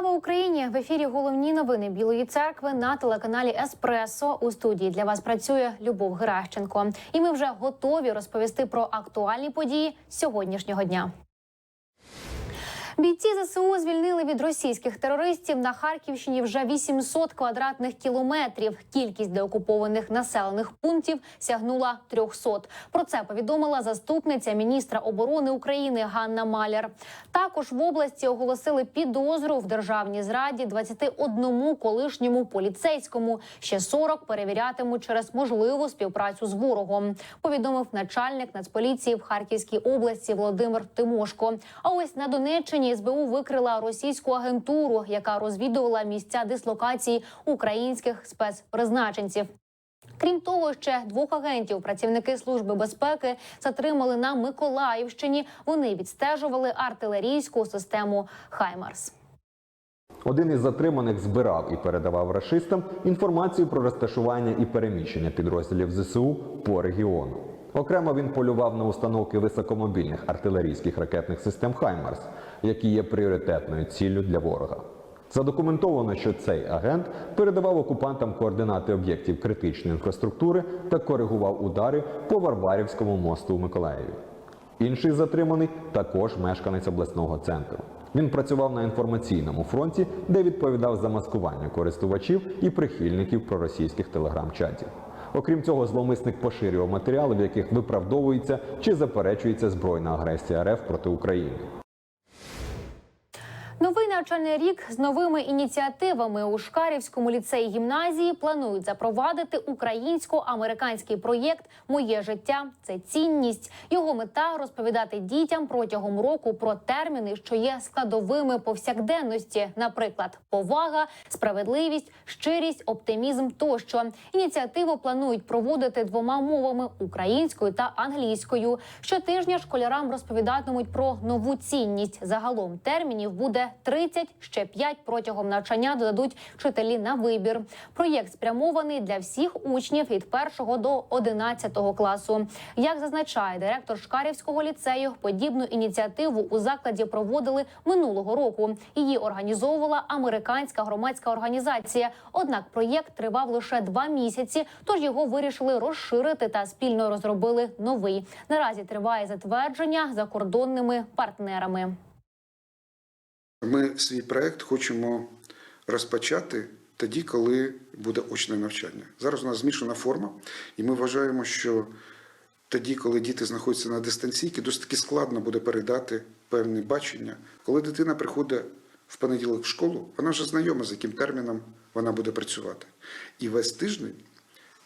Слава Україні! В ефірі головні новини Білої церкви на телеканалі Еспресо. У студії для вас працює Любов Геращенко. І ми вже готові розповісти про актуальні події сьогоднішнього дня. Бійці ЗСУ звільнили від російських терористів на Харківщині вже 800 квадратних кілометрів. Кількість деокупованих населених пунктів сягнула 300. Про це повідомила заступниця міністра оборони України Ганна Маляр. Також в області оголосили підозру в державній зраді 21 колишньому поліцейському. Ще 40 перевірятимуть через можливу співпрацю з ворогом. Повідомив начальник Нацполіції в Харківській області Володимир Тимошко. А ось на Донеччині СБУ викрила російську агентуру, яка розвідувала місця дислокації українських спецпризначенців. Крім того, ще двох агентів працівники служби безпеки затримали на Миколаївщині. Вони відстежували артилерійську систему Хаймарс. Один із затриманих збирав і передавав рашистам інформацію про розташування і переміщення підрозділів ЗСУ по регіону. Окремо він полював на установки високомобільних артилерійських ракетних систем Хаймарс, які є пріоритетною ціллю для ворога. Задокументовано, що цей агент передавав окупантам координати об'єктів критичної інфраструктури та коригував удари по Варварівському мосту у Миколаєві. Інший затриманий також мешканець обласного центру. Він працював на інформаційному фронті, де відповідав за маскування користувачів і прихильників проросійських телеграм-чатів. Окрім цього, зловмисник поширював матеріали, в яких виправдовується чи заперечується збройна агресія РФ проти України. Новий навчальний рік з новими ініціативами у Шкарівському ліцеї гімназії планують запровадити українсько-американський проєкт Моє життя це цінність. Його мета розповідати дітям протягом року про терміни, що є складовими повсякденності, наприклад, повага, справедливість, щирість, оптимізм тощо. Ініціативу планують проводити двома мовами українською та англійською. Щотижня школярам розповідатимуть про нову цінність. Загалом термінів буде 30, ще 5 протягом навчання додадуть вчителі на вибір. Проєкт спрямований для всіх учнів від 1 до 11 класу. Як зазначає директор Шкарівського ліцею, подібну ініціативу у закладі проводили минулого року. Її організовувала американська громадська організація. Однак проєкт тривав лише два місяці, тож його вирішили розширити та спільно розробили новий. Наразі триває затвердження закордонними партнерами. Ми свій проект хочемо розпочати тоді, коли буде очне навчання. Зараз у нас змішана форма, і ми вважаємо, що тоді, коли діти знаходяться на дистанційці, досить таки складно буде передати певне бачення. Коли дитина приходить в понеділок в школу, вона вже знайома, з яким терміном вона буде працювати. І весь тиждень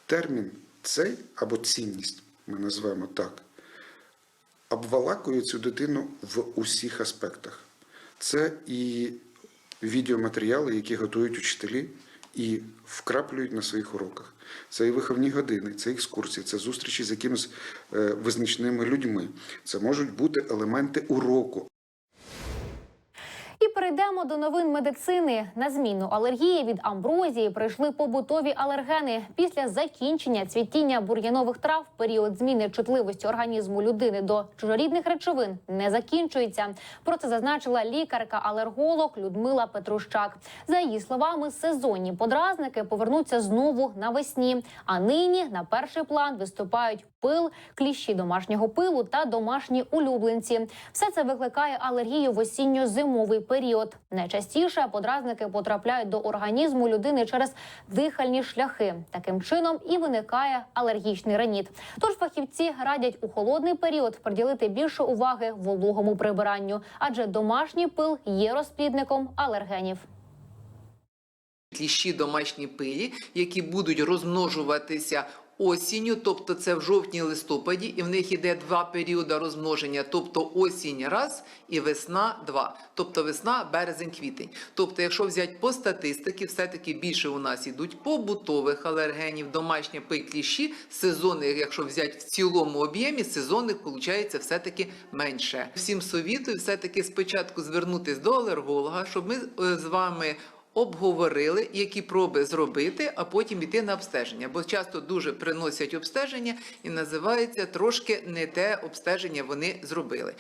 термін цей або цінність, ми називаємо так, обвалакує цю дитину в усіх аспектах. Це і відеоматеріали, які готують учителі і вкраплюють на своїх уроках. Це і виховні години, це екскурсії, це зустрічі з якимись е, визначними людьми. Це можуть бути елементи уроку. Перейдемо до новин медицини. На зміну алергії від амброзії прийшли побутові алергени. Після закінчення цвітіння бур'янових трав період зміни чутливості організму людини до чужорідних речовин не закінчується. Про це зазначила лікарка-алерголог Людмила Петрущак. За її словами, сезонні подразники повернуться знову навесні. А нині на перший план виступають пил, кліщі домашнього пилу та домашні улюбленці. Все це викликає алергію в осінньо-зимовий період. Найчастіше подразники потрапляють до організму людини через дихальні шляхи. Таким чином і виникає алергічний реніт. Тож фахівці радять у холодний період приділити більше уваги вологому прибиранню, адже домашній пил є розплідником алергенів. кліщі домашні пилі, які будуть розмножуватися осінню, тобто це в жовтні-листопаді, і в них іде два періоди розмноження, тобто осінь раз і весна два, тобто весна, березень, квітень. Тобто, якщо взяти по статистиці, все-таки більше у нас ідуть побутових алергенів, домашня пиль кліщі, сезонних, якщо взяти в цілому об'ємі, сезонних виходить все-таки менше. Всім совітую все-таки спочатку звернутися до алерголога, щоб ми е, з вами обговорили, які проби зробити, а потім йти на обстеження. Бо часто дуже приносять обстеження і називається трошки не те обстеження вони зробили.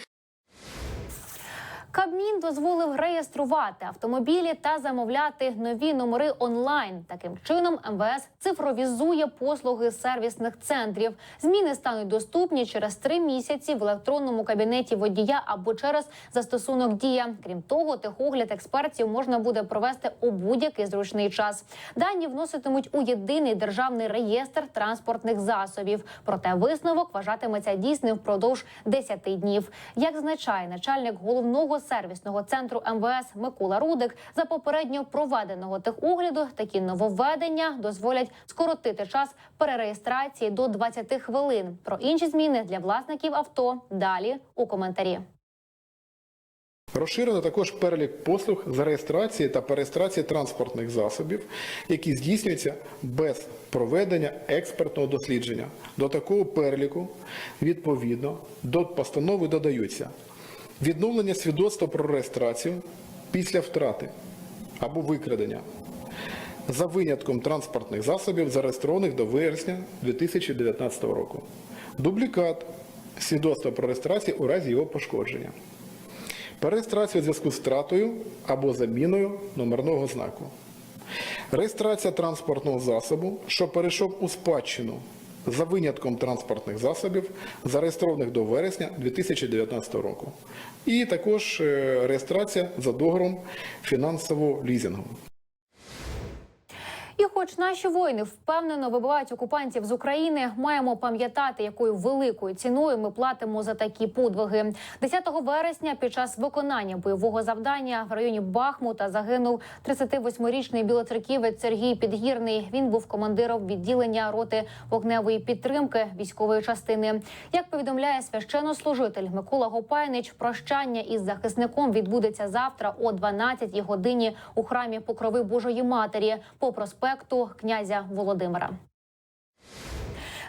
Кабмін дозволив реєструвати автомобілі та замовляти нові номери онлайн. Таким чином МВС цифровізує послуги сервісних центрів. Зміни стануть доступні через три місяці в електронному кабінеті водія або через застосунок дія. Крім того, техогляд експертів можна буде провести у будь-який зручний час. Дані вноситимуть у єдиний державний реєстр транспортних засобів. Проте висновок вважатиметься дійсним впродовж 10 днів. Як зазначає начальник головного сервісного центру МВС Микола Рудик, за попередньо проведеного техогляду такі нововведення дозволять скоротити час перереєстрації до 20 хвилин. Про інші зміни для власників авто далі у коментарі. Розширено також перелік послуг з реєстрації та перереєстрації транспортних засобів, які здійснюються без проведення експертного дослідження. До такого переліку відповідно до постанови додаються відновлення свідоцтва про реєстрацію після втрати або викрадення за винятком транспортних засобів, зареєстрованих до вересня 2019 року, дублікат свідоцтва про реєстрацію у разі його пошкодження. Перереєстрація у зв'язку з втратою або заміною номерного знаку. Реєстрація транспортного засобу, що перейшов у спадщину за винятком транспортних засобів, зареєстрованих до вересня 2019 року. І також е, реєстрація за договором фінансового лізингу. І, хоч наші воїни впевнено вибивають окупантів з України, маємо пам'ятати, якою великою ціною ми платимо за такі подвиги. 10 вересня під час виконання бойового завдання в районі Бахмута загинув 38-річний білоцерківець Сергій Підгірний. Він був командиром відділення роти вогневої підтримки військової частини. Як повідомляє священнослужитель Микола Гопайнич, прощання із захисником відбудеться завтра о 12 годині у храмі Покрови Божої Матері по князя Володимира.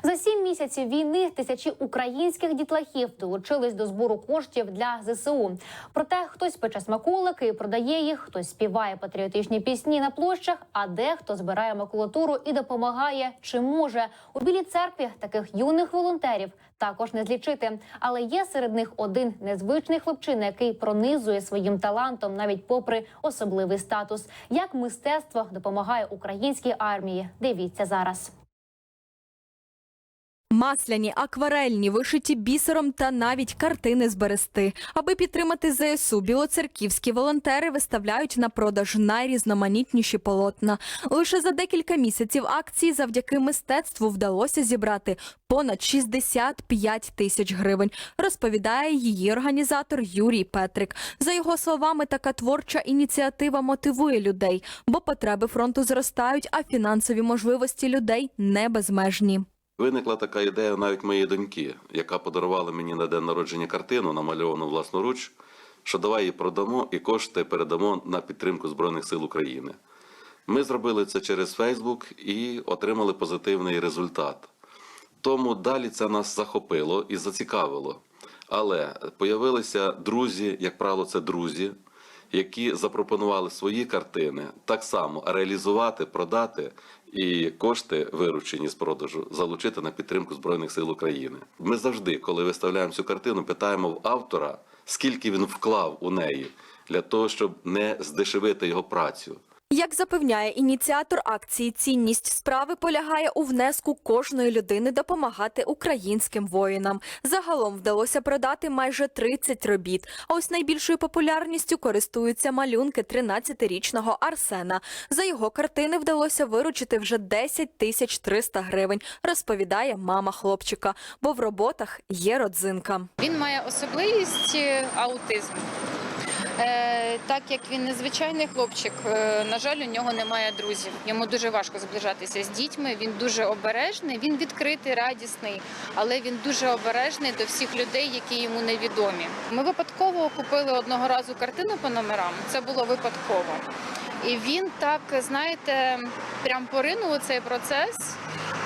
За сім місяців війни тисячі українських дітлахів долучились до збору коштів для ЗСУ. Проте хтось пече смаколики і продає їх, хтось співає патріотичні пісні на площах, а дехто збирає макулатуру і допомагає чи може у білій церкві таких юних волонтерів також не злічити. Але є серед них один незвичний хлопчина, який пронизує своїм талантом навіть попри особливий статус. Як мистецтво допомагає українській армії? Дивіться зараз. Масляні, акварельні, вишиті бісером та навіть картини з берести. Аби підтримати ЗСУ, білоцерківські волонтери виставляють на продаж найрізноманітніші полотна. Лише за декілька місяців акції завдяки мистецтву вдалося зібрати понад 65 тисяч гривень, розповідає її організатор Юрій Петрик. За його словами, така творча ініціатива мотивує людей, бо потреби фронту зростають, а фінансові можливості людей не безмежні. Виникла така ідея навіть моєї доньки, яка подарувала мені на день народження картину, намальовану власноруч, що давай її продамо і кошти передамо на підтримку Збройних сил України. Ми зробили це через Фейсбук і отримали позитивний результат. Тому далі це нас захопило і зацікавило. Але появилися друзі, як правило, це друзі, які запропонували свої картини так само реалізувати, продати і кошти, виручені з продажу, залучити на підтримку Збройних сил України. Ми завжди, коли виставляємо цю картину, питаємо в автора, скільки він вклав у неї для того, щоб не здешевити його працю. Як запевняє ініціатор акції, цінність справи полягає у внеску кожної людини допомагати українським воїнам. Загалом вдалося продати майже 30 робіт. А ось найбільшою популярністю користуються малюнки 13-річного Арсена. За його картини вдалося виручити вже 10 тисяч 300 гривень, розповідає мама хлопчика. Бо в роботах є родзинка. Він має особливість е, аутизм. Е, так як він незвичайний хлопчик, е, на жаль, у нього немає друзів. Йому дуже важко зближатися з дітьми. Він дуже обережний, він відкритий, радісний, але він дуже обережний до всих людей, які йому невідомі. Ми випадково купили одного разу картину по номерам. Це було випадково. І він так, знаєте, прям поринув у цей процес.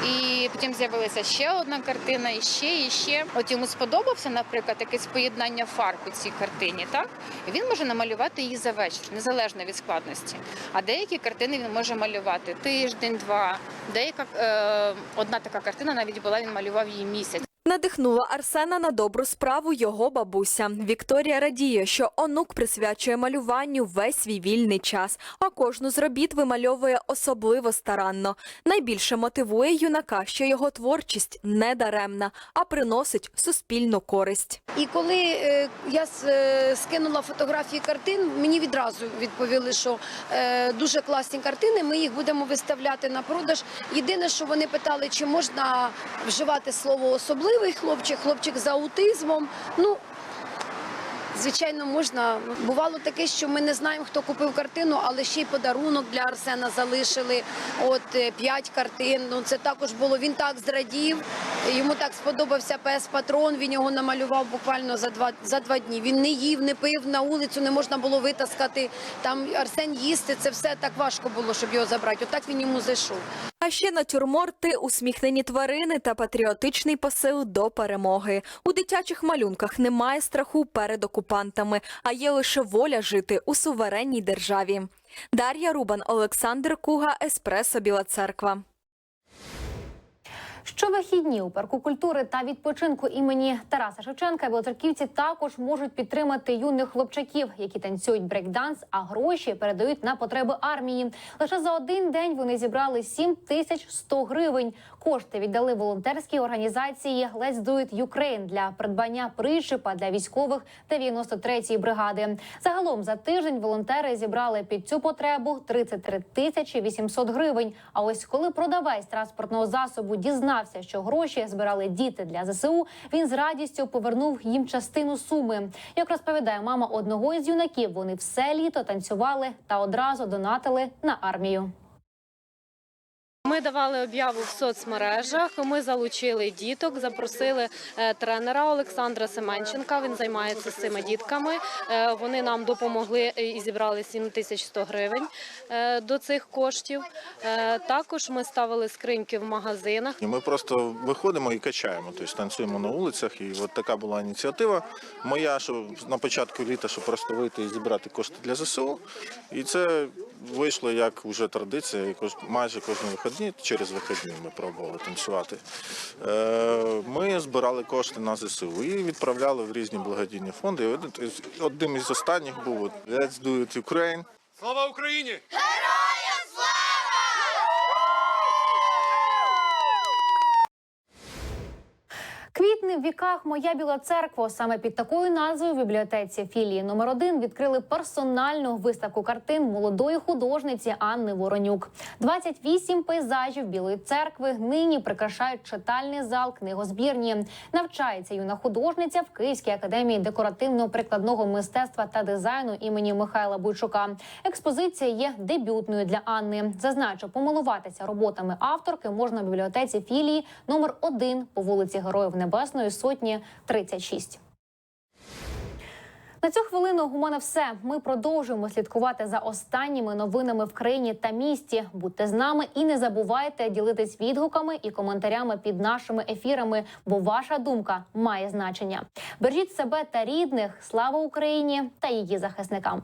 І потім з'явилася ще одна картина, і ще, і ще. От йому сподобався, наприклад, якесь поєднання фарб у цій картині, так? І він може намалювати її за вечір, незалежно від складності. А деякі картини він може малювати тиждень, два. Деяка е, одна така картина навіть була, він малював її місяць. Надихнула Арсена на добру справу його бабуся. Вікторія радіє, що онук присвячує малюванню весь свій вільний час, а кожну з робіт вимальовує особливо старанно. Найбільше мотивує юнака, що його творчість не даремна, а приносить суспільну користь. І коли е, я е, скинула фотографії картин, мені відразу відповіли, що е, дуже класні картини. Ми їх будемо виставляти на продаж. Єдине, що вони питали, чи можна вживати слово особливий хлопчик, хлопчик з аутизмом. Ну Звичайно, можна. Бувало таке, що ми не знаємо, хто купив картину, але ще й подарунок для Арсена залишили. От е, п'ять картин. Ну це також було. Він так зрадів. Йому так сподобався пес патрон. Він його намалював буквально за два за два дні. Він не їв, не пив на вулицю, не можна було витаскати. Там Арсен їсти. Це все так важко було, щоб його забрати. Отак він йому зайшов. А ще натюрморти, усміхнені тварини та патріотичний посил до перемоги. У дитячих малюнках немає страху перед окупантами, а є лише воля жити у суверенній державі. Дар'я Рубан, Олександр Куга, Еспресо Біла Церква. Щовихідні у парку культури та відпочинку імені Тараса Шевченка білоцерківці також можуть підтримати юних хлопчаків, які танцюють брейкданс, а гроші передають на потреби армії. Лише за один день вони зібрали 7 тисяч 100 гривень. Кошти віддали волонтерській організації Let's Do It Ukraine для придбання причепа для військових 93-ї бригади. Загалом за тиждень волонтери зібрали під цю потребу 33 тисячі 800 гривень. А ось коли продавець транспортного засобу дізнався, що гроші збирали діти для ЗСУ, він з радістю повернув їм частину суми. Як розповідає мама одного із юнаків, вони все літо танцювали та одразу донатили на армію. Ми давали об'яву в соцмережах. Ми залучили діток, запросили е, тренера Олександра Семенченка. Він займається з цими дітками. Е, Вони нам допомогли і зібрали 7100 гривень е, до цих коштів. Також ми ставили скриньки в магазинах. Ми просто виходимо і качаємо, тобто танцюємо на вулицях. І от така була ініціатива моя, що на початку літа, щоб просто вийти і зібрати кошти для ЗСУ. І це вийшло як вже традиція. І майже кожні вихідні, через вихідні ми пробували танцювати. Е, Ми збирали кошти на ЗСУ і відправляли в різні благодійні фонди. Одним із останніх був Let's Do It Ukraine. Слава Україні! Квітне в віках моя біла церква. Саме під такою назвою в бібліотеці філії номер 1 відкрили персональну виставку картин молодої художниці Анни Воронюк. 28 пейзажів білої церкви нині прикрашають читальний зал книгозбірні. Навчається юна художниця в Київській академії декоративно-прикладного мистецтва та дизайну імені Михайла Буйчука. Експозиція є дебютною для Анни. Зазначу, помилуватися роботами авторки можна в бібліотеці філії номер 1 по вулиці Героїв Небесної Сотні 36. На цю хвилину у мене все. Ми продовжуємо слідкувати за останніми новинами в країні та місті. Будьте з нами і не забувайте ділитись відгуками і коментарями під нашими ефірами, бо ваша думка має значення. Бережіть себе та рідних. Слава Україні та її захисникам.